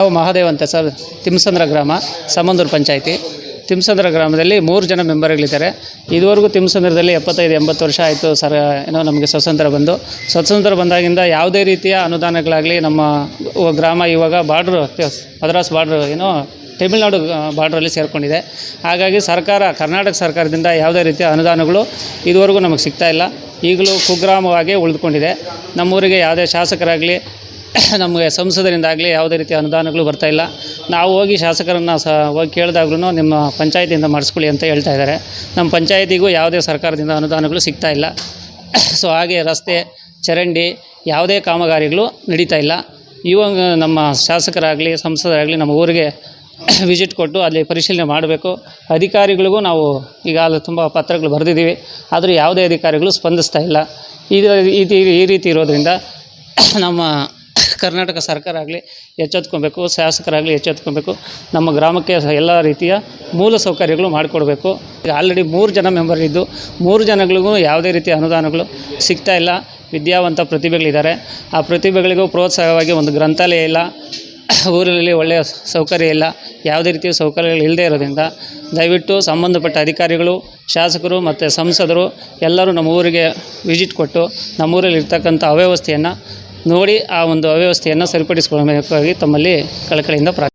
ನಾವು ಮಹಾದೇವ್ ಅಂತ ಸರ್. ತಿಮ್ಸಂದ್ರ ಗ್ರಾಮ, ಸಮಂದೂರು ಪಂಚಾಯಿತಿ. ತಿಮ್ಸಂದ್ರ ಗ್ರಾಮದಲ್ಲಿ ಮೂರು ಜನ ಮೆಂಬರ್ಗಳಿದ್ದಾರೆ. ಇದುವರೆಗೂ ತಿಮ್ಸಂದ್ರದಲ್ಲಿ ಎಪ್ಪತ್ತೈದು, ಎಂಬತ್ತು ವರ್ಷ ಆಯಿತು ಸರ್, ಏನೋ ನಮಗೆ ಸ್ವತಂತ್ರ ಬಂದು. ಸ್ವತಂತ್ರ ಬಂದಾಗಿಂದ ಯಾವುದೇ ರೀತಿಯ ಅನುದಾನಗಳಾಗಲಿ ನಮ್ಮ ಗ್ರಾಮ ಇವಾಗ ಬಾರ್ಡ್ರು, ಮದ್ರಾಸ್ ಬಾರ್ಡ್ರು, ಏನೋ ತಮಿಳ್ನಾಡು ಬಾರ್ಡ್ರಲ್ಲಿ ಸೇರಿಕೊಂಡಿದೆ. ಹಾಗಾಗಿ ಸರ್ಕಾರ, ಕರ್ನಾಟಕ ಸರ್ಕಾರದಿಂದ ಯಾವುದೇ ರೀತಿಯ ಅನುದಾನಗಳು ಇದುವರೆಗೂ ನಮಗೆ ಸಿಗ್ತಾ ಇಲ್ಲ. ಈಗಲೂ ಕುಗ್ರಾಮವಾಗಿ ಉಳಿದುಕೊಂಡಿದೆ. ನಮ್ಮೂರಿಗೆ ಯಾವುದೇ ಶಾಸಕರಾಗಲಿ ನಮಗೆ ಸಂಸದರಿಂದಾಗಲಿ ಯಾವುದೇ ರೀತಿಯ ಅನುದಾನಗಳು ಬರ್ತಾ ಇಲ್ಲ. ನಾವು ಹೋಗಿ ಶಾಸಕರನ್ನು ಸಹ ಹೋಗಿ ಕೇಳಿದಾಗ್ಲೂ ನಿಮ್ಮ ಪಂಚಾಯತಿಯಿಂದ ಮಾಡಿಸ್ಕೊಳ್ಳಿ ಅಂತ ಹೇಳ್ತಾ ಇದ್ದಾರೆ. ನಮ್ಮ ಪಂಚಾಯತಿಗೂ ಯಾವುದೇ ಸರ್ಕಾರದಿಂದ ಅನುದಾನಗಳು ಸಿಗ್ತಾ ಇಲ್ಲ. ಸೊ ಹಾಗೆ ರಸ್ತೆ, ಚರಂಡಿ ಯಾವುದೇ ಕಾಮಗಾರಿಗಳು ನಡೀತಾ ಇಲ್ಲ. ಇವಾಗ ನಮ್ಮ ಶಾಸಕರಾಗಲಿ, ಸಂಸದರಾಗಲಿ ನಮ್ಮ ಊರಿಗೆ ವಿಸಿಟ್ ಕೊಟ್ಟು ಅಲ್ಲಿ ಪರಿಶೀಲನೆ ಮಾಡಬೇಕು. ಅಧಿಕಾರಿಗಳಿಗೂ ನಾವು ಈಗಾಗಲೇ ತುಂಬ ಪತ್ರಗಳು ಬರೆದಿದ್ದೀವಿ. ಆದರೂ ಯಾವುದೇ ಅಧಿಕಾರಿಗಳು ಸ್ಪಂದಿಸ್ತಾ ಇಲ್ಲ. ಇದು ಈ ರೀತಿ ಇರೋದರಿಂದ ನಮ್ಮ ಕರ್ನಾಟಕ ಸರ್ಕಾರ ಆಗಲಿ ಎಚ್ಚೆತ್ಕೊಬೇಕು, ಶಾಸಕರಾಗಲಿ ಎಚ್ಚೆತ್ಕೊಬೇಕು, ನಮ್ಮ ಗ್ರಾಮಕ್ಕೆ ಎಲ್ಲ ರೀತಿಯ ಮೂಲ ಸೌಕರ್ಯಗಳು ಮಾಡಿಕೊಡ್ಬೇಕು. ಆಲ್ರೆಡಿ ಮೂರು ಜನ ಮೆಂಬರ್ ಇದ್ದು, ಮೂರು ಜನಗಳಿಗೂ ಯಾವುದೇ ರೀತಿಯ ಅನುದಾನಗಳು ಸಿಗ್ತಾ ಇಲ್ಲ. ವಿದ್ಯಾವಂತ ಪ್ರತಿಭೆಗಳಿದ್ದಾರೆ. ಆ ಪ್ರತಿಭೆಗಳಿಗೂ ಪ್ರೋತ್ಸಾಹವಾಗಿ ಒಂದು ಗ್ರಂಥಾಲಯ ಇಲ್ಲ. ಊರಲ್ಲಿ ಒಳ್ಳೆಯ ಸೌಕರ್ಯ ಇಲ್ಲ. ಯಾವುದೇ ರೀತಿಯ ಸೌಕರ್ಯಗಳು ಇಲ್ಲದೇ ಇರೋದ್ರಿಂದ ದಯವಿಟ್ಟು ಸಂಬಂಧಪಟ್ಟ ಅಧಿಕಾರಿಗಳು, ಶಾಸಕರು ಮತ್ತು ಸಂಸದರು ಎಲ್ಲರೂ ನಮ್ಮ ಊರಿಗೆ ವಿಸಿಟ್ ಕೊಟ್ಟು ನಮ್ಮೂರಲ್ಲಿ ಇರ್ತಕ್ಕಂಥ ಅವ್ಯವಸ್ಥೆಯನ್ನು ನೋಡಿ ಆ ಒಂದು ಅವ್ಯವಸ್ಥೆಯನ್ನು ಸರಿಪಡಿಸಿಕೊಳ್ಳಬೇಕಾಗಿ ತಮ್ಮಲ್ಲಿ ಕಳಕಳಿಯಿಂದ ಪ್ರಾರ್ಥನೆ